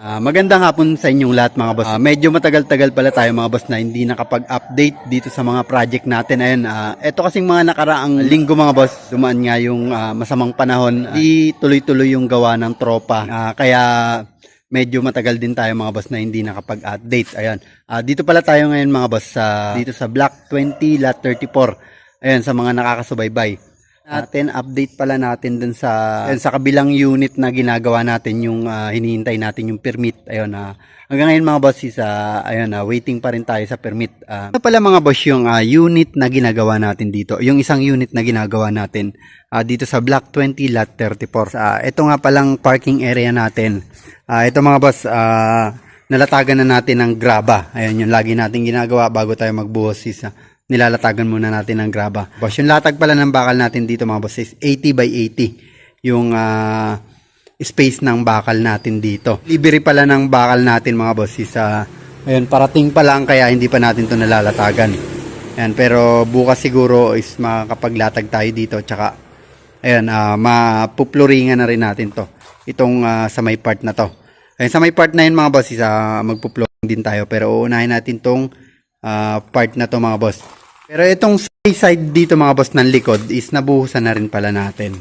Ah, magandang hapon sa inyong lahat mga boss. Ah, medyo matagal-tagal pala tayo mga boss na hindi nakapag-update dito sa mga project natin. Ayun, ah, ito kasing mga nakaraang linggo mga boss, dumaan nga yung ah, masamang panahon. Di tuloy-tuloy yung gawa ng tropa. Ah, kaya medyo matagal din tayo mga boss na hindi nakapag-update. Ayan. Ah, dito pala tayo ngayon mga boss sa dito sa Block 20 Lot 34. Ayan sa mga nakakasubaybay natin update pala natin dun sa yun, sa kabilang unit na ginagawa natin yung ah, hinihintay natin yung permit. Ayun na hanggang ngayon mga boss is ah, ayun na waiting pa rin tayo sa permit. Ano pala mga boss yung ah, unit na ginagawa natin dito. Yung isang unit na ginagawa natin ah, dito sa block 20 lot 34 Ah, ito nga palang parking area natin. Ah, ito mga boss ah, nalatagan na natin ng graba. Ayun yung lagi natin ginagawa bago tayo magbuhos is ah, nilalatagan muna natin ng graba. Boss, yung latag pala ng bakal natin dito mga boss is 80 by 80 yung ah, space ng bakal natin dito. Libre pala ng bakal natin mga boss is ah, ayun, parating pa lang kaya hindi pa natin to nalalatagan. Ayan, pero bukas siguro is makakapaglatag tayo dito tsaka ayan, ah, mapupluringan na rin natin to. Itong ah, sa may part na to. Ayun, sa may part na yun mga boss is ah, magpupluring din tayo pero uunahin natin tong ah, part na to mga boss. Pero itong side dito mga boss ng likod is nabuhusan na rin pala natin.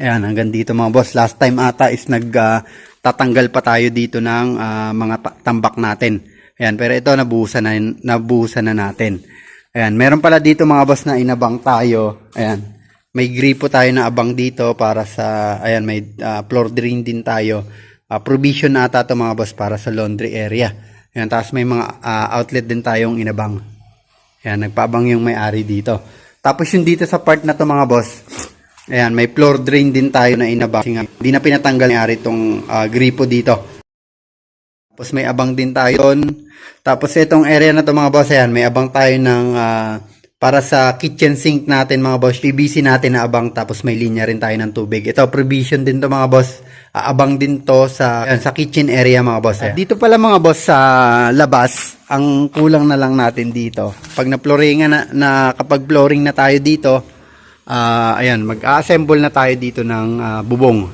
Ayan, hanggang dito mga boss. Last time ata is nag ah, tatanggal pa tayo dito ng ah, mga tambak natin. Ayan, pero ito nabuhusan na, nabuhusan na natin. Ayan, meron pala dito mga boss na inabang tayo. Ayan, may gripo tayo na abang dito para sa, ayan, may ah, floor drain din tayo. Ah, provision na ata to mga boss para sa laundry area. Ayan, tapos may mga ah, outlet din tayong inabang. Ayan, nagpabang yung may-ari dito. Tapos yung dito sa part na to mga boss, ayan, may floor drain din tayo na inabang. Hindi na pinatanggal ni Ari itong ah, gripo dito. Tapos may abang din tayo. Tapos itong area na to mga boss, ayan, may abang tayo ng ah, para sa kitchen sink natin mga boss, PVC natin na abang tapos may linya rin tayo ng tubig. Ito provision din to mga boss. Ah, abang din to sa ayan, sa kitchen area mga boss. Ayan. Dito pala mga boss sa labas, ang kulang na lang natin dito. Pag na-flooringan na, na kapag flooring na tayo dito, ah, ayan, mag-assemble na tayo dito ng ah, bubong.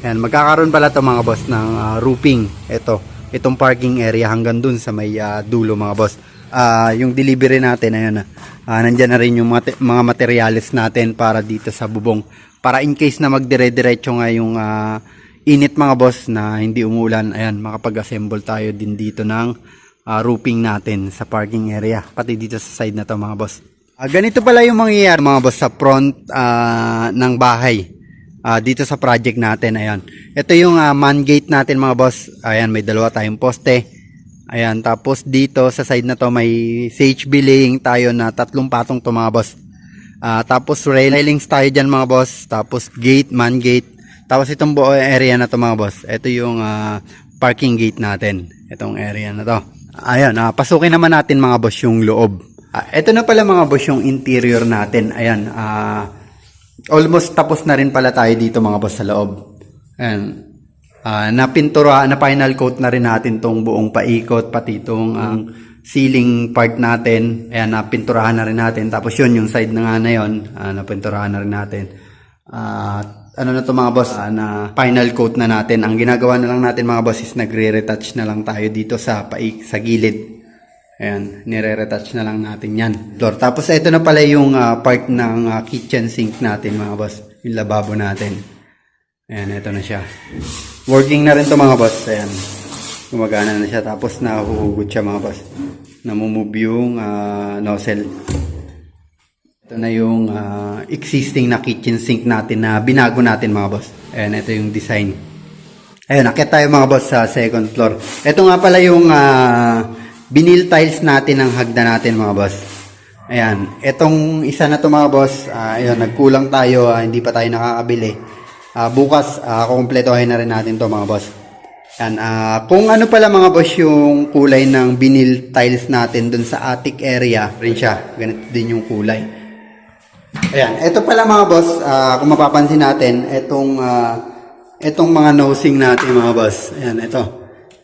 Ayan, magkakaroon pala to mga boss ng ah, roofing. Ito, itong parking area hanggang dun sa may ah, dulo mga boss. Ah, yung delivery natin, ayan na. Ah, nandyan na rin yung mate- mga materials natin para dito sa bubong. Para in case na magdire-diretso nga yung ah, init mga boss na hindi umulan, ayan, makapag-assemble tayo din dito ng ah, roofing natin sa parking area. Pati dito sa side na to mga boss. Ah, ganito pala yung mangyayari mga boss sa front ah, ng bahay. Ah, dito sa project natin, ayan. Ito yung ah, man gate natin mga boss. Ayan, may dalawa tayong poste. Ayan, tapos dito sa side na to may CHB laying tayo na tatlong patong to mga boss. Ah, tapos railings tayo dyan mga boss. Tapos gate, man gate. Tapos itong buo area na to mga boss. Ito yung ah, parking gate natin. Itong area na to. Ayan, ah, pasukin naman natin mga boss yung loob. Ah, ito na pala mga boss yung interior natin. Ayan, ah, almost tapos na rin pala tayo dito mga boss sa loob. Ayan. Ah, napintura, na final coat na rin natin tong buong paikot, pati itong ang ceiling part natin. Ayan, napinturahan na rin natin. Tapos yun, yung side na nga na yun, ah, napinturahan na rin natin. Ah, ano na to mga boss, Ah, na final coat na natin. Ang ginagawa na lang natin mga boss is nagre-retouch na lang tayo dito sa paik, sa gilid. Ayan, nire-retouch na lang natin yan. Floor. Tapos ito na pala yung ah, part ng ah, kitchen sink natin mga boss. Yung lababo natin. Ayan, ito na siya. Working na rin to mga boss. Ayan. Gumagana na siya. Tapos nahuhugot siya mga boss. Namumove yung ah, nozzle. Ito na yung ah, existing na kitchen sink natin na binago natin mga boss. Ayan, ito yung design. Ayun, akit tayo mga boss sa second floor. Ito nga pala yung ah, vinyl tiles natin ng hagda natin mga boss. Ayan, itong isa na to mga boss, ah, ayun, nagkulang tayo, ah, hindi pa tayo nakakabili. Ah, bukas, uh, kukumpletohin na rin natin to mga boss. Yan, ah, kung ano pala mga boss yung kulay ng vinyl tiles natin dun sa attic area, rin siya, ganito din yung kulay. Ayan, ito pala mga boss, ah, kung mapapansin natin, itong ah, itong mga nosing natin mga boss. Ayan, ito.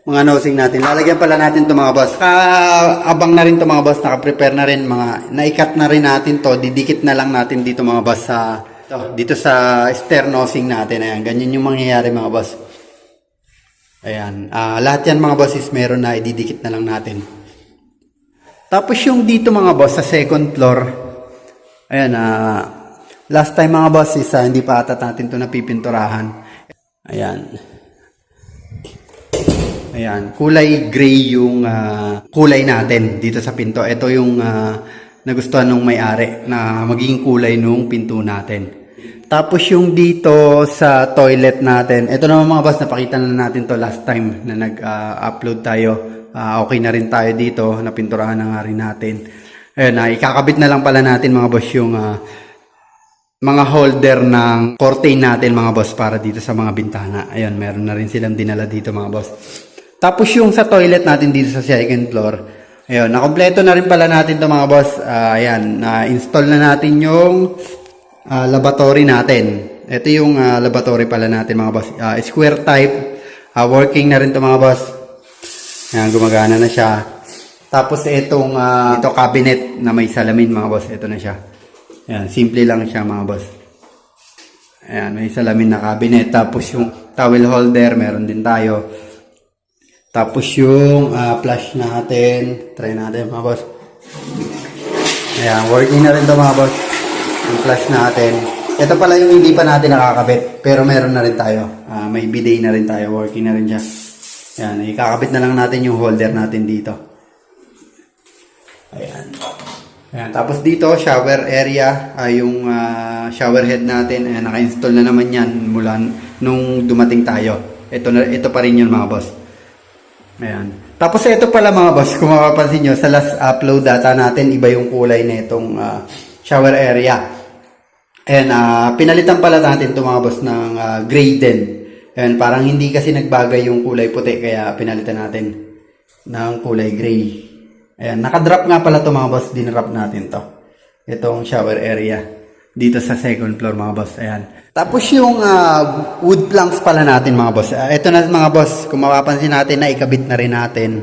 Mga nosing natin. Lalagyan pala natin to mga boss. Kaabang na rin to mga boss, naka-prepare na rin mga naikat na rin natin to. Didikit na lang natin dito mga boss sa to, dito sa stair nosing natin. Ayan, ganyan yung mangyayari mga boss. Ayan. Ah, lahat yan mga boss is meron na ididikit na lang natin. Tapos yung dito mga boss sa second floor. Ayan. ah last time mga boss is ah, hindi pa ata natin to napipinturahan. Ayan. Ayan, kulay gray yung ah, kulay natin dito sa pinto. Ito yung ah, nagustuhan nung may-ari na magiging kulay nung pinto natin. Tapos yung dito sa toilet natin, ito naman mga boss, napakita na natin to last time na nag-upload tayo. Ah, okay na rin tayo dito, napinturahan na nga rin natin. Ayun, na ikakabit na lang pala natin mga boss yung ah, mga holder ng curtain natin mga boss para dito sa mga bintana. Ayun, meron na rin silang dinala dito mga boss. Tapos yung sa toilet natin dito sa second floor, ayun, nakompleto na rin pala natin to mga boss. Ah, ayan, na-install na natin yung ah, laboratory natin. Ito yung ah, laboratory pala natin mga boss. Ah, square type, Ah, working na rin to mga boss. Ayan, gumagana na siya. Tapos itong ah, ito cabinet na may salamin mga boss, ito na siya. Ayan, simple lang siya mga boss. Ayan, may salamin na cabinet. Tapos yung towel holder, meron din tayo. Tapos yung ah, flash natin, try natin mga boss. Ayan, working na rin to mga boss. Yung flash natin. Ito pala yung hindi pa natin nakakabit, pero meron na rin tayo. Ah, may bidet na rin tayo, working na rin siya. Ayan, ikakabit na lang natin yung holder natin dito. Ayan. Ayan, tapos dito, shower area, ay yung ah, shower head natin, ayan, naka-install na naman yan mula nung dumating tayo. Ito, na, ito pa rin yun mga boss. Ayan. Tapos ito pala mga boss, kung mapapansin nyo, sa last upload data natin, iba yung kulay na itong ah, shower area. Ayan, ah, pinalitan pala natin ito mga boss ng ah, gray din. Ayan, parang hindi kasi nagbagay yung kulay puti, kaya pinalitan natin ng kulay gray. Ayan, nakadrop nga pala to mga boss, dinrop natin to. Itong shower area dito sa second floor mga boss. Ayan. Tapos yung ah, wood planks pala natin mga boss. Ah, ito na mga boss, kung mapapansin natin na ikabit na rin natin.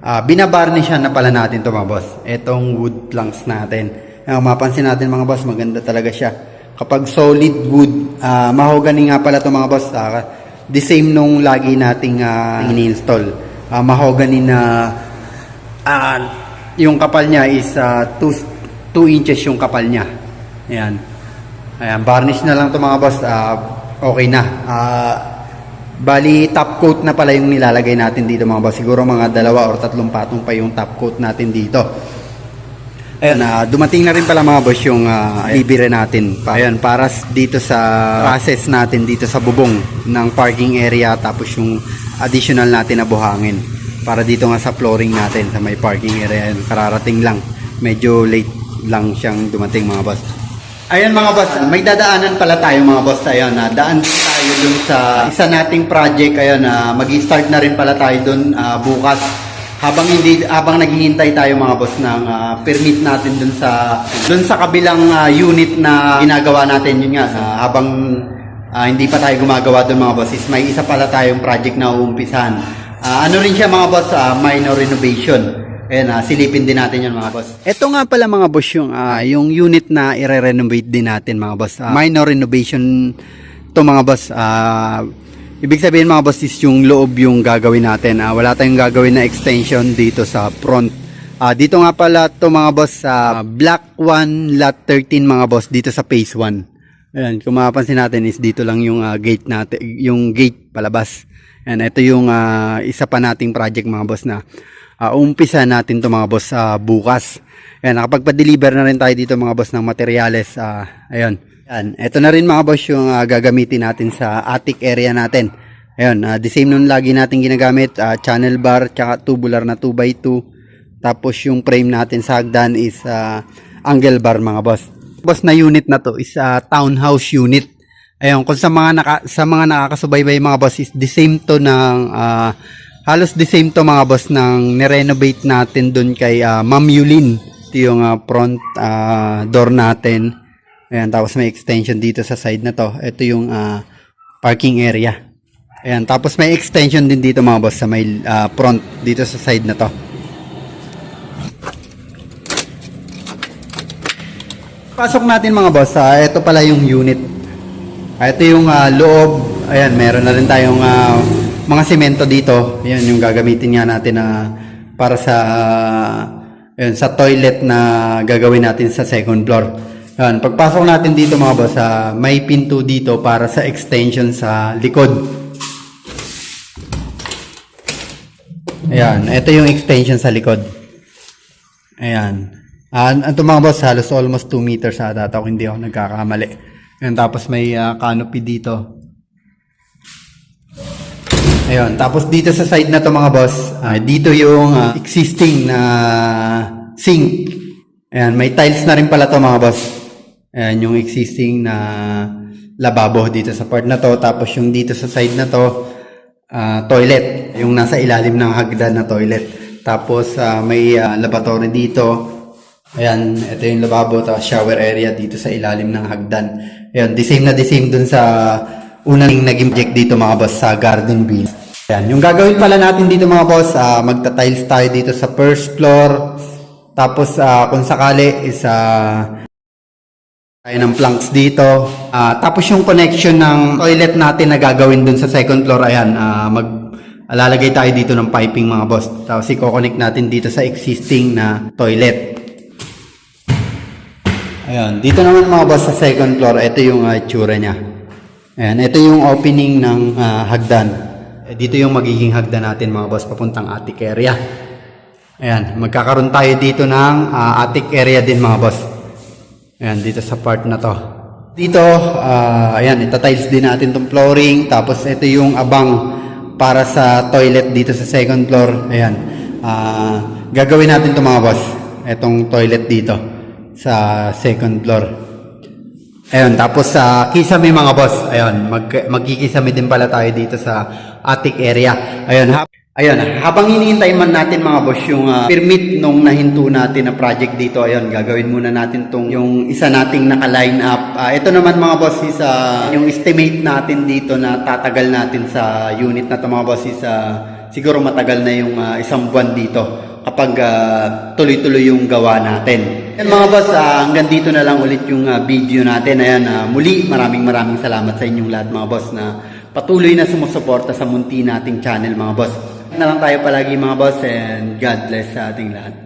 Ah, binabarnishan na pala natin to mga boss. Itong wood planks natin. Kung mapapansin natin mga boss, maganda talaga siya. Kapag solid wood, ah, mahogany nga pala to mga boss. Ah, the same nung lagi nating ah, ini-install. Ah, mahogany na Ah, yung kapal niya is 2 inches yung kapal niya. Ayan. Ayan, varnish na lang to mga boss. Ah, okay na. Ah, bali, top coat na pala yung nilalagay natin dito mga boss. Siguro mga dalawa or tatlong patong pa yung top coat natin dito. Ayan, ah, dumating na rin pala mga boss yung uh, libre natin. Pa- Ayan, para dito sa process natin dito sa bubong ng parking area tapos yung additional natin na buhangin. Para dito nga sa flooring natin sa may parking area. Ayan, kararating lang. Medyo late lang siyang dumating mga boss. Ayan mga boss, may dadaanan pala tayo mga boss. Ayan, na daan din tayo dun sa isa nating project. Ayan, na mag-start na rin pala tayo dun ah, bukas habang hindi habang naghihintay tayo mga boss ng ah, permit natin dun sa dun sa kabilang ah, unit na ginagawa natin yun nga ah, habang ah, hindi pa tayo gumagawa dun mga boss is may isa pala tayong project na uumpisahan. Ah, ano rin siya mga boss, ah, minor renovation. Ayan, ah, silipin din natin yun mga boss. Ito nga pala mga boss yung, ah, yung unit na i-renovate din natin mga boss. Ah, minor renovation to mga boss. Ah, ibig sabihin mga boss is yung loob yung gagawin natin. Ah, wala tayong gagawin na extension dito sa front. Ah, dito nga pala to mga boss sa Block 1 Lot 13 mga boss dito sa Phase 1. Ayan, kung mapapansin natin is dito lang yung ah, gate natin, yung gate palabas. Ayan, ito yung ah, isa pa nating project mga boss na uh, umpisa natin to mga boss sa bukas. Ayan, nakapagpa-deliver na rin tayo dito mga boss ng materyales. ah ayun. Ayan, ito na rin mga boss yung ah, gagamitin natin sa attic area natin. Ayun, ah, the same nung lagi natin ginagamit, ah, channel bar, tsaka tubular na 2x2. Tapos yung frame natin sa hagdan is ah, angle bar mga boss. Boss na unit na to is ah, townhouse unit. Ayun, kung sa mga naka, sa mga nakakasubaybay mga boss is the same to ng ah, halos the same to mga boss ng nirenovate natin doon kay ah, Ma'am Yulin. Ito yung ah, front ah, door natin. Ayan, tapos may extension dito sa side na to. Ito yung ah, parking area. Ayan, tapos may extension din dito mga boss sa may ah, front dito sa side na to. Pasok natin mga boss, ah, ito pala yung unit. Ah, ito yung ah, loob. Ayan, meron na rin tayong ah, mga semento dito. Yan yung gagamitin nga natin na para sa yun, sa toilet na gagawin natin sa second floor. Yan, pagpasok natin dito mga boss, ah, may pinto dito para sa extension sa likod. Ayan, ito yung extension sa likod. Ayan. Ah, ito mga boss, halos almost 2 meters ata ito kung hindi ako nagkakamali. Ayan, tapos may ah, canopy dito. Ayun, tapos dito sa side na to mga boss, ah, dito yung ah, existing na sink. Ayan, may tiles na rin pala to mga boss. Ayan, yung existing na lababo dito sa part na to. Tapos yung dito sa side na to, ah, toilet. Yung nasa ilalim ng hagdan na toilet. Tapos ah, may ah, lavatory dito. Ayan, ito yung lababo, tapos shower area dito sa ilalim ng hagdan. Ayan, the same na the same dun sa unang naging project dito mga boss sa garden bill. Ayan, yung gagawin pala natin dito mga boss, ah, magta-tiles tayo dito sa first floor. Tapos ah, kung sakali is ah, tayo ng planks dito. Ah, tapos yung connection ng toilet natin na gagawin dun sa second floor, ayan, ah, mag alalagay tayo dito ng piping mga boss. Tapos i-connect natin dito sa existing na toilet. Ayan, dito naman mga boss sa second floor, ito yung uh, itsura niya. Ayan, ito yung opening ng ah, hagdan. Eh, dito yung magiging hagdan natin mga boss papuntang attic area. Ayan, magkakaroon tayo dito ng ah, attic area din mga boss. Ayan, dito sa part na to. Dito, ah, ayan, itatiles din natin tong flooring. Tapos ito yung abang para sa toilet dito sa second floor. Ayan, ah, gagawin natin to mga boss. Itong toilet dito sa second floor. Ayun, tapos sa kisame mga boss, ayun, mag, magkikisame din pala tayo dito sa attic area. Ayun, hap, ayun, habang hinihintay man natin mga boss yung ah, permit nung nahinto natin na project dito, ayun, gagawin muna natin tong yung isa nating naka-line up. Ah, ito naman mga boss is ah, yung estimate natin dito na tatagal natin sa unit na to mga boss is ah, siguro matagal na yung ah, isang buwan dito kapag ah, tuloy-tuloy yung gawa natin. Yan mga boss, ah, hanggang dito na lang ulit yung ah, video natin. Ayan, ah, muli maraming maraming salamat sa inyong lahat mga boss na patuloy na sumusuporta sa munti nating channel mga boss. Na lang tayo palagi mga boss and God bless sa ating lahat.